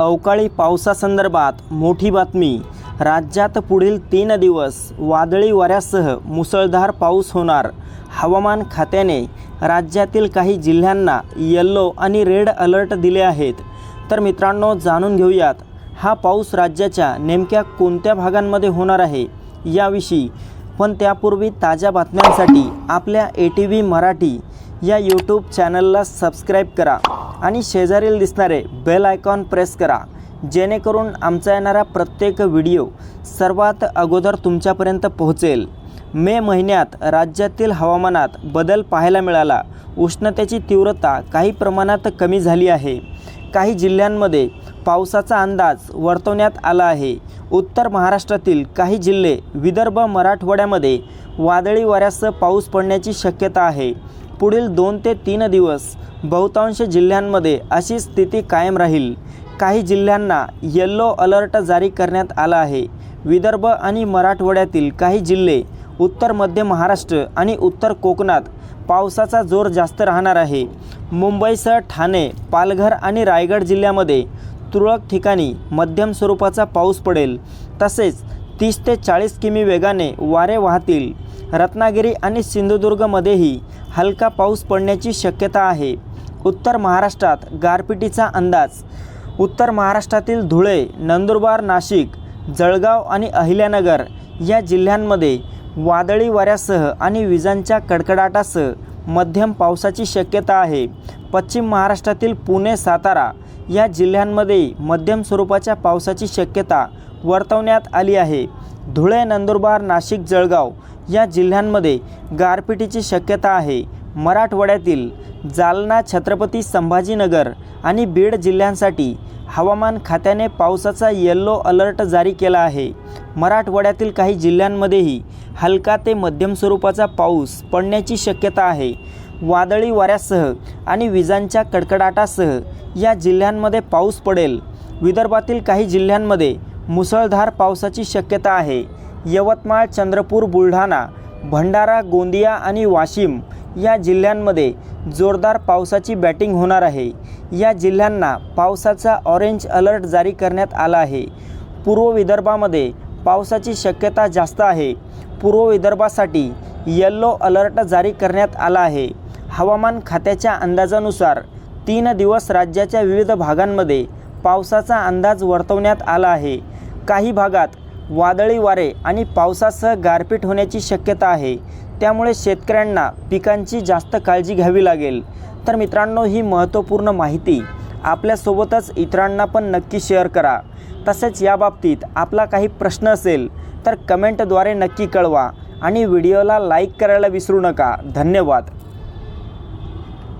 अवकाळी पावसासंदर्भात मोठी बातमी. राज्यात पुढील तीन दिवस वादळी वाऱ्यासह मुसळधार पाऊस होणार. हवामान खात्याने राज्यातील काही जिल्ह्यांना येल्लो आणि रेड अलर्ट दिले आहेत. तर मित्रांनो जाणून घेऊयात हा पाऊस राज्याच्या नेमक्या कोणत्या भागांमध्ये होणार आहे? याविषयी पण त्यापूर्वी ताज्या बातम्यांसाठी आपल्या ए टी व्ही मराठी या यूट्यूब चॅनलला सबस्क्राईब करा आणि शेजारील दिसणारे बेल आयकॉन प्रेस करा. जेणेकरून आमचा येणारा प्रत्येक व्हिडिओ सर्वात अगोदर तुमच्यापर्यंत पोहोचेल. मे महिन्यात राज्यातील हवामानात बदल पाहायला मिळाला. उष्णतेची तीव्रता काही प्रमाणात कमी झाली आहे. काही जिल्ह्यांमध्ये पावसाचा अंदाज वर्तवण्यात आला आहे. उत्तर महाराष्ट्रातील काही जिल्हे विदर्भ मराठवाड्यामध्ये वादळी वाऱ्यासह पाऊस पडण्याची शक्यता आहे. पुढील दोन ते तीन दिवस बहुतांश जिल्ह्यांमध्ये अशी स्थिती कायम राहील. काही जिल्ह्यांना येल्लो अलर्ट जारी करण्यात आला आहे. विदर्भ आणि मराठवाड्यातील काही जिल्हे उत्तर मध्य महाराष्ट्र आणि उत्तर कोकणात पावसाचा जोर जास्त राहणार आहे. मुंबईसह ठाणे पालघर आणि रायगड जिल्ह्यामध्ये तुरळक ठिकाणी मध्यम स्वरूपाचा पाऊस पडेल. तसेच तीस ते चाळीस किमी वेगाने वारे वाहतील. रत्नागिरी आणि सिंधुदुर्गमध्येही हलका पाऊस पडण्याची शक्यता आहे. उत्तर महाराष्ट्रात गारपिटीचा अंदाज. उत्तर महाराष्ट्रातील धुळे नंदुरबार नाशिक जळगाव आणि अहिल्यानगर या जिल्ह्यांमध्ये वादळी वाऱ्यासह आणि विजांच्या कडकडाटासह मध्यम पावसाची शक्यता आहे. पश्चिम महाराष्ट्रातील पुणे सातारा या जिल्ह्यांमध्ये मध्यम स्वरूपाच्या पावसाची शक्यता वर्तवण्यात आली आहे. धुळे नंदुरबार नाशिक जळगाव या जिल्ह्यांमध्ये गारपिटीची शक्यता आहे. मराठवाड्यातील जालना छत्रपती संभाजीनगर आणि बीड जिल्ह्यांसाठी हवामान खात्याने पावसाचा येल्लो अलर्ट जारी केला आहे. मराठवाड्यातील काही जिल्ह्यांमध्येही हलका ते मध्यम स्वरूपाचा पाऊस पडण्याची शक्यता आहे. वादळी वाऱ्यासह आणि विजांच्या कडकडाटासह या जिल्ह्यांमध्ये पाऊस पडेल. विदर्भातील काही जिल्ह्यांमध्ये मुसळधार पावसाची शक्यता आहे. यवतमाळ चंद्रपूर बुलढाणा भंडारा गोंदिया आणि वाशिम या जिल्ह्यांमध्ये जोरदार पावसाची बॅटिंग होणार आहे. या जिल्ह्यांना पावसाचा ऑरेंज अलर्ट जारी करण्यात आला आहे. पूर्व विदर्भामध्ये पावसाची शक्यता जास्त आहे. पूर्व विदर्भासाठी येल्लो अलर्ट जारी करण्यात आला आहे. हवामान खात्याच्या अंदाजानुसार तीन दिवस राज्याच्या विविध भागांमध्ये पावसाचा अंदाज वर्तवण्यात आला आहे. काही भागात वादळी वारे आणि पावसासह गारपीट होण्याची शक्यता आहे. त्यामुळे शेतकऱ्यांना पिकांची जास्त काळजी घ्यावी लागेल. तर मित्रांनो ही महत्त्वपूर्ण माहिती आपल्यासोबतच इतरांना पण नक्की शेअर करा. तसेच याबाबतीत आपला काही प्रश्न असेल तर कमेंटद्वारे नक्की कळवा आणि व्हिडिओला लाईक करायला विसरू नका. धन्यवाद.